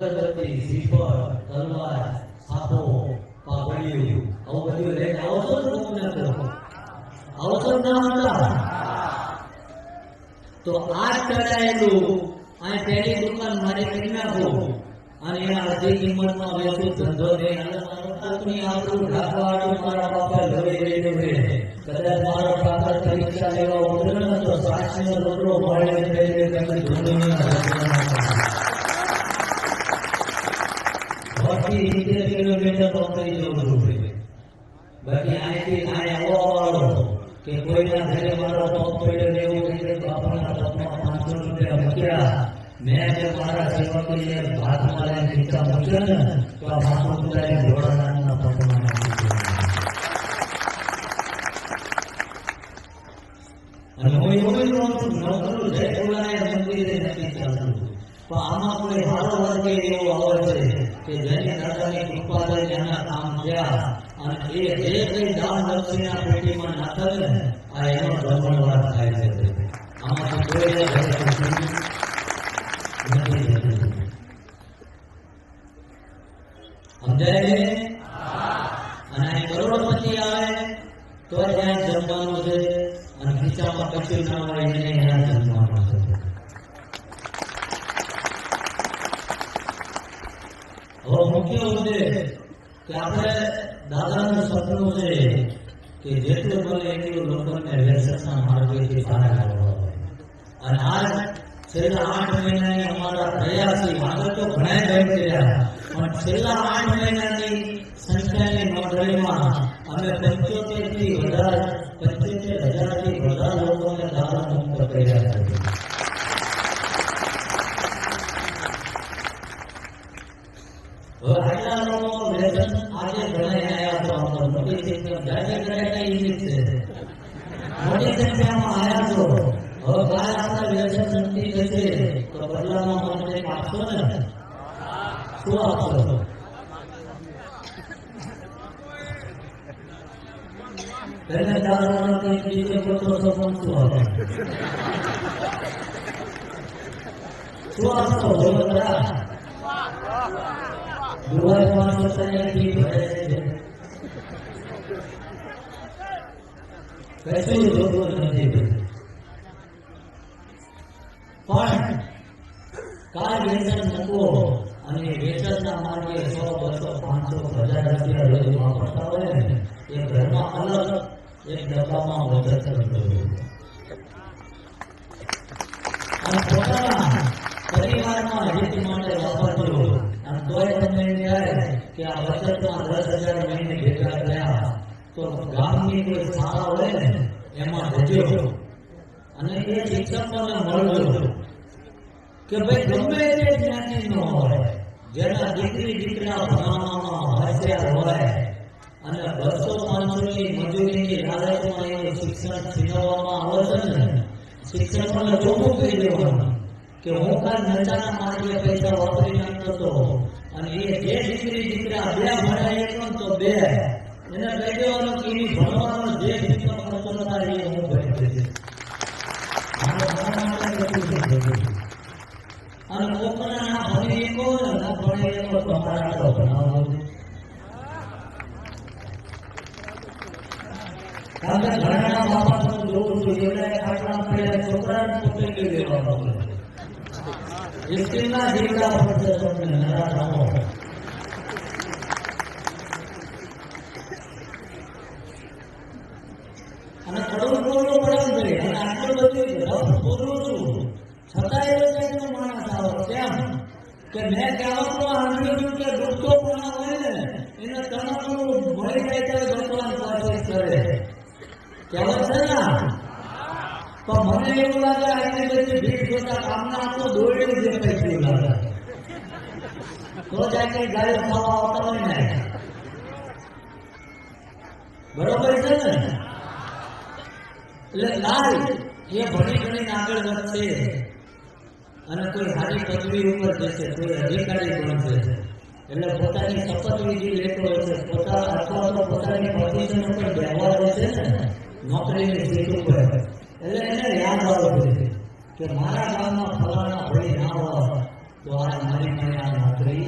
અગરબત્તી શ્રીફળ તલવાર ધંધો ને મારો બાપા લડી લઈને કદાચ મારો લેવા મળે એટલે તમે બાકી સિત્તેર કિલોમીટર તો કરી જવું આવવાવાળો કે કોઈના ઘરે મારો પગ પડ્યો ને એવું તો આપણા પગમાં પાંચસો રૂપિયા મૂક્યા. મેં મારા સેવકોએ હાથ મારે ખીચા મૂક્યા ને, તો આ માથું પણ આમાં કોઈ સારો વર્ગ એવો આવે છે કે જેની દાદાની કૃપા થઈ એના કામ થયા અને એ જે કઈ દાન દક્ષિણા પેટીમાં નાખે ને આ એનો જમણવાર થાય છે. આમાંથી. સમજાય અને અહીં કરોડપતિ આવે, તો ત્યાં જમવાનું છે અને ખીચામાં કશું ના હોય એને સપનું છે કે જેટલું બને એટલું લોકોને વ્યસનના માર્ગેથી બહાર કાઢવા હોય. અને આજ છેલ્લા આઠ મહિનાની અમારા પ્રયાસી આગળ તો ઘણા બેન કર્યા પણ છેલ્લા આઠ મહિનાની સંખ્યાની નોંધણીમાં અમે પંચોતેર થી વધારે પંચોતેર હજાર થી વધારે લોકોને દાદા મુક્ત કર્યા છે હવે આટલા લોકો વ્યસન આજે ઘણા મોટી સંખ્યામાં આવ્યા છો હવે કાલ આપણા વ્યસન મુક્તિ થશે તો બદલામાં મને કંઈક આપશો ને શું આપશો તેને દારૂનો કંઈક બીજો ગોતો છો પણ શું આપો શું આપશો બોલો ખરા દુઆ પાંચસો તૈયારી ભરે છે પરિવારમાં હિત માટે વાપરજો અને તોય તમને એમ કે આ વચનમાં દસ હજાર મહિને ભેગા તો ગામની કોઈ શાળા હોય ને, એમાં જજો અને એ શિક્ષકોને મળજો. કે ભાઈ ગમે તે જ્ઞાતિનો હોય, જેના દીકરી દીકરા ભણવામાં હોશિયાર હોય, અને બસો પાંચસોની મજૂરીની લાલચમાં એનું શિક્ષણ છીનવવામાં આવે છે ને, શિક્ષકોને ચોખ્ખું કહી દેવાનું કે હું કાલ નચાના માર્ગે પૈસા વાપરી નાખતો હતો અને એ જે દીકરી દીકરા બે ભણાય તો બે. એને કહી દેવાનું કે ભણવાનો જે શિક્ષણ એ હું ભણી માટે અને કોકના ના ભણી એકો ને ભણી એકો તો મારા તો ભણાવો કારણ કે ઘણા બાપા જોઉં છું. એવડા ખાટલા પડ્યા છોકરાને પોતે લઈ લેવાનો ઇસ્ત્રીના જીવડા નામો અને કરોડ કરોડો પડે છે અને આટલું બધું છું. છતાં એ કઈનો માણસ આવો કેમ કે મેં કહેવાનું સાંભળ્યું કે દુઃખો પણ હોય ને, એને તમારું ભરી જાય ત્યારે ભગવાન કોશિશ કરે. કહેવત છે ને? પણ મને એવું લાગે આટલી બધી ભીડ જોતા કામના આખું દોડ્યું છે કઈ લાગે. તો જાય કઈ ગાયો ખાવા આવતા હોય ને. બરોબર છે ને? એટલે લાલ, એ ભણી ભણીને આગળ વધશે. અને કોઈ હારી પદવી ઉપર જશે, કોઈ અધિકારી બનશે એટલે પોતાની શપથ વિધિ લેતો હશે પોતા અથવા તો પોતાની પોઝિશન ઉપર બેહવા જશે ને, નોકરીની સીટ ઉપર. એટલે એને યાદ આવવું જોઈએ કે મારા ગામમાં ફલાણા ભણી ના હોય તો આ મારી મને આ નોકરી